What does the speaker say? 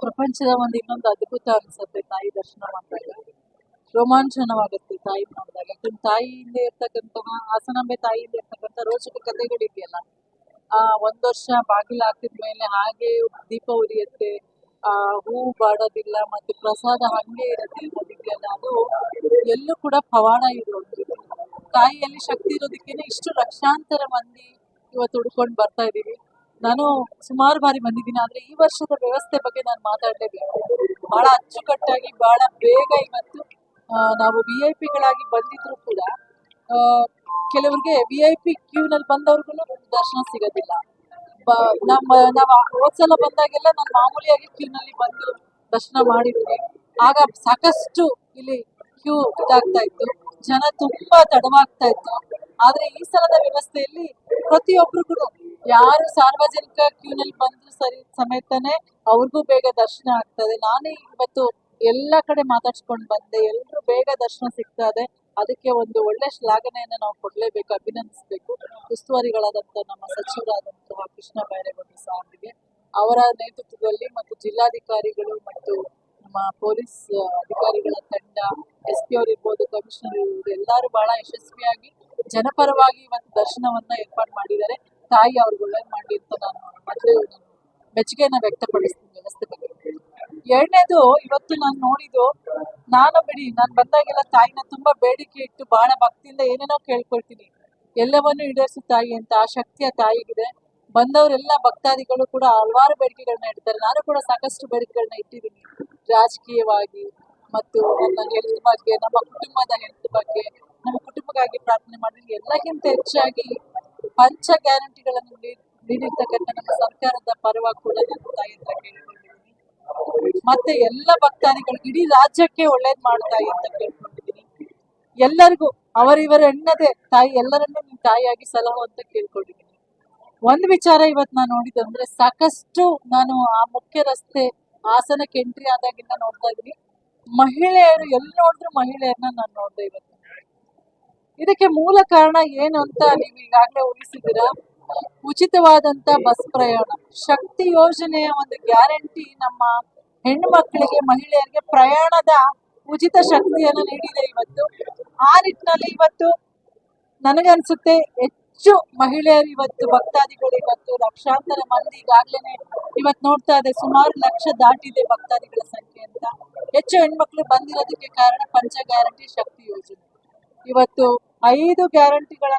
ಪ್ರಪಂಚದ ಒಂದು ಇನ್ನೊಂದು ಅದ್ಭುತ ಅನ್ಸುತ್ತೆ ತಾಯಿ ದರ್ಶನ ಮಾಡಿದಾಗ ರೋಮಾಂಚನವಾಗುತ್ತೆ ತಾಯಿ ನೋಡಿದಾಗ. ಯಾಕಂದ್ರೆ ತಾಯಿಯಿಂದ ಇರ್ತಕ್ಕಂತಹ ಹಾಸನಾಂಬೆ ತಾಯಿಯಿಂದ ಇರ್ತಕ್ಕಂಥ ರೋಚಕ ಕಥೆಗಳಿದೆಯಲ್ಲ ಆ ಒಂದ್ ವರ್ಷ ಬಾಗಿಲು ಹಾಕಿದ ಮೇಲೆ ಹಾಗೆ ದೀಪ ಉರಿಯುತ್ತೆ. ಆ ಹೂ ಬಾಡೋದಿಲ್ಲ ಮತ್ತೆ ಪ್ರಸಾದ ಹಂಗೆ ಇರುತ್ತೆ ಅನ್ನೋದಿದೆಯಲ್ಲ ಅದು ಎಲ್ಲೂ ಕೂಡ ಪವಾಡ ಇರೋದು. ತಾಯಿಯಲ್ಲಿ ಶಕ್ತಿ ಇರೋದಕ್ಕೇನೆ ಇಷ್ಟು ಲಕ್ಷಾಂತರ ಮಂದಿ ಇವತ್ತು ಹುಡ್ಕೊಂಡು ಬರ್ತಾ ಇದೀವಿ ನಾನು ಸುಮಾರು ಬಾರಿ ಬಂದಿದ್ದೀನಿ, ಆದ್ರೆ ಈ ವರ್ಷದ ವ್ಯವಸ್ಥೆ ಬಗ್ಗೆ ನಾನು ಮಾತಾಡಲೇಬೇಕು. ಬಹಳ ಅಚ್ಚುಕಟ್ಟಾಗಿ, ಬಹಳ ಬೇಗ ಇವತ್ತು ನಾವು ವಿ ಐ ಪಿಗಳಾಗಿ ಬಂದಿದ್ರು ಕೂಡ ಕೆಲವರಿಗೆ ವಿ ಐ ಪಿ ಕ್ಯೂನಲ್ಲಿ ಬಂದವ್ರಿಗೂ ದರ್ಶನ ಸಿಗೋದಿಲ್ಲ. ನಮ್ಮ, ನಾವು ಹೋದ್ಸಲ ಬಂದಾಗೆಲ್ಲ ನಾನು ಮಾಮೂಲಿಯಾಗಿ ಕ್ಯೂನಲ್ಲಿ ಬಂದು ದರ್ಶನ ಮಾಡಿದ್ದೀನಿ ಆಗ ಸಾಕಷ್ಟು ಇಲ್ಲಿ ಕ್ಯೂ ಇದಾಗ್ತಾ ಇತ್ತು. ಜನ ತುಂಬಾ ತಡವಾಗ್ತಾ ಇತ್ತು. ಆದ್ರೆ ಈ ಸಲದ ವ್ಯವಸ್ಥೆಯಲ್ಲಿ ಪ್ರತಿಯೊಬ್ಬರಿಗೂ ಯಾರು ಸಾರ್ವಜನಿಕ ಕ್ಯೂನಲ್ಲಿ ಬಂದ್ರು ಸರಿ ಸಮೇತನೇ ಅವ್ರಿಗೂ ಬೇಗ ದರ್ಶನ ಆಗ್ತದೆ. ನಾನೇ ಇವತ್ತು ಎಲ್ಲ ಕಡೆ ಮಾತಾಡ್ಸ್ಕೊಂಡ್ ಬಂದೆ. ಎಲ್ರು ಬೇಗ ದರ್ಶನ ಸಿಗ್ತಾ ಇದೆ. ಅದಕ್ಕೆ ಒಂದು ಒಳ್ಳೆ ಶ್ಲಾಘನೆಯನ್ನ ನಾವು ಕೊಡ್ಲೇಬೇಕು, ಅಭಿನಂದಿಸಬೇಕು. ಉಸ್ತುವಾರಿಗಳಾದಂತ ನಮ್ಮ ಸಚಿವರಾದಂತಹ ಕೃಷ್ಣ ಬೈರೇಗೌಡ ಸಾಹೇಬರಿಗೆ, ಅವರ ನೇತೃತ್ವದಲ್ಲಿ ಮತ್ತು ಜಿಲ್ಲಾಧಿಕಾರಿಗಳು ಮತ್ತು ನಮ್ಮ ಪೊಲೀಸ್ ಅಧಿಕಾರಿಗಳ ತಂಡ, ಎಸ್ ಪಿ ಅವರು ಇರ್ಬೋದು, ಕಮಿಷನರ್ ಇರ್ಬೋದು, ಎಲ್ಲರೂ ಬಹಳ ಯಶಸ್ವಿಯಾಗಿ ಜನಪರವಾಗಿ ಇವತ್ತು ದರ್ಶನವನ್ನ ಏರ್ಪಾಡು ಮಾಡಿದ್ದಾರೆ. ತಾಯಿ ಅವ್ರಿಗೆ ಒಳ್ಳೇದು ಮಾಡಿ ಅಂತ ನಾನು ಮೊದಲು ಮೆಚ್ಚುಗೆನ ವ್ಯಕ್ತಪಡಿಸ್ತೀನಿ ವ್ಯವಸ್ಥೆ ಬಗ್ಗೆ. ಎರಡನೇದು, ಇವತ್ತು ನಾನು ನೋಡಿದ್ದು, ನಾನು ಬಿಡಿ, ನಾನು ಬಂದಾಗೆಲ್ಲ ತಾಯಿನ ತುಂಬಾ ಬೇಡಿಕೆ ಇಟ್ಟು ಬಹಳ ಭಕ್ತಿಯಿಂದ ಏನೇನೋ ಕೇಳ್ಕೊಳ್ತೀನಿ. ಎಲ್ಲವನ್ನೂ ಈಡೇರಿಸು ತಾಯಿ ಅಂತ ಆ ಶಕ್ತಿಯ ತಾಯಿಗಿದೆ. ಬಂದವರೆಲ್ಲ ಭಕ್ತಾದಿಗಳು ಕೂಡ ಹಲವಾರು ಬೇಡಿಕೆಗಳನ್ನ ಇಡ್ತಾರೆ. ನಾನು ಕೂಡ ಸಾಕಷ್ಟು ಬೇಡಿಕೆಗಳನ್ನ ಇಟ್ಟಿದ್ದೀನಿ. ರಾಜಕೀಯವಾಗಿ ಮತ್ತು ನನ್ನ ಹೆಲ್ತ್ ಬಗ್ಗೆ, ನಮ್ಮ ಕುಟುಂಬದ ಹೆಲ್ತ್ ಬಗ್ಗೆ, ನಮ್ಮ ಕುಟುಂಬಕ್ಕಾಗಿ ಪ್ರಾರ್ಥನೆ ಮಾಡಿದ್ರೆ ಎಲ್ಲಕ್ಕಿಂತ ಹೆಚ್ಚಾಗಿ ಪಂಚ ಗ್ಯಾರಂಟಿಗಳನ್ನು ನೀಡ್- ನೀಡಿರ್ತಕ್ಕಂಥ ನಮ್ಮ ಸರ್ಕಾರದ ಪರವಾಗಿ ಕೂಡ ನಾನು ತಾಯಿ ಹತ್ರ ಕೇಳ್ಕೊಂಡಿದ್ದೀನಿ. ಮತ್ತೆ ಎಲ್ಲ ಭಕ್ತಾದಿಗಳು ಇಡೀ ರಾಜ್ಯಕ್ಕೆ ಒಳ್ಳೇದ್ ಮಾಡ್ತಾಯಿ ಅಂತ ಕೇಳ್ಕೊಂಡಿದ್ದೀನಿ. ಎಲ್ಲರಿಗೂ ಅವರಿವರ ಎಣ್ಣದೆ ತಾಯಿ, ಎಲ್ಲರನ್ನೂ ನಿಮ್ ತಾಯಿಯಾಗಿ ಸಲಹು ಅಂತ ಕೇಳ್ಕೊಂಡಿದ್ದೀನಿ. ಒಂದ್ ವಿಚಾರ ಇವತ್ ನಾನು ನೋಡಿದಂದ್ರೆ ಸಾಕಷ್ಟು ನಾನು ಆ ಮುಖ್ಯ ರಸ್ತೆ ಹಾಸನಕ್ಕೆ ಎಂಟ್ರಿ ಆದಾಗಿಂದ ನೋಡ್ತಾ ಇದ್ದೀನಿ. ಮಹಿಳೆಯರು ಎಲ್ಲಿ ನೋಡಿದ್ರು ಮಹಿಳೆಯರನ್ನ ನಾನು ನೋಡ್ದೆ ಇವತ್ತು. ಇದಕ್ಕೆ ಮೂಲ ಕಾರಣ ಏನು ಅಂತ ನೀವು ಈಗಾಗಲೇ ಊಹಿಸಿದ್ದೀರಾ? ಉಚಿತವಾದಂತ ಬಸ್ ಪ್ರಯಾಣ. ಶಕ್ತಿ ಯೋಜನೆಯ ಒಂದು ಗ್ಯಾರಂಟಿ ನಮ್ಮ ಹೆಣ್ಮಕ್ಳಿಗೆ ಮಹಿಳೆಯರಿಗೆ ಪ್ರಯಾಣದ ಉಚಿತ ಶಕ್ತಿಯನ್ನು ನೀಡಿದೆ ಇವತ್ತು. ಆ ನಿಟ್ಟಿನಲ್ಲಿ ಇವತ್ತು ನನಗನ್ಸುತ್ತೆ ಹೆಚ್ಚು ಮಹಿಳೆಯರು ಇವತ್ತು, ಭಕ್ತಾದಿಗಳು ಇವತ್ತು ಲಕ್ಷಾಂತರ ಮಂದಿ ಈಗಾಗ್ಲೇನೆ ಇವತ್ತು ನೋಡ್ತಾ ಇದೆ. ಸುಮಾರು ಲಕ್ಷ ದಾಟಿದೆ ಭಕ್ತಾದಿಗಳ ಸಂಖ್ಯೆ ಅಂತ. ಹೆಚ್ಚು ಹೆಣ್ಮಕ್ಳು ಬಂದಿರೋದಕ್ಕೆ ಕಾರಣ ಪಂಚ ಗ್ಯಾರಂಟಿ ಶಕ್ತಿ ಯೋಜನೆ. ಇವತ್ತು ಐದು ಗ್ಯಾರಂಟಿಗಳನ್ನ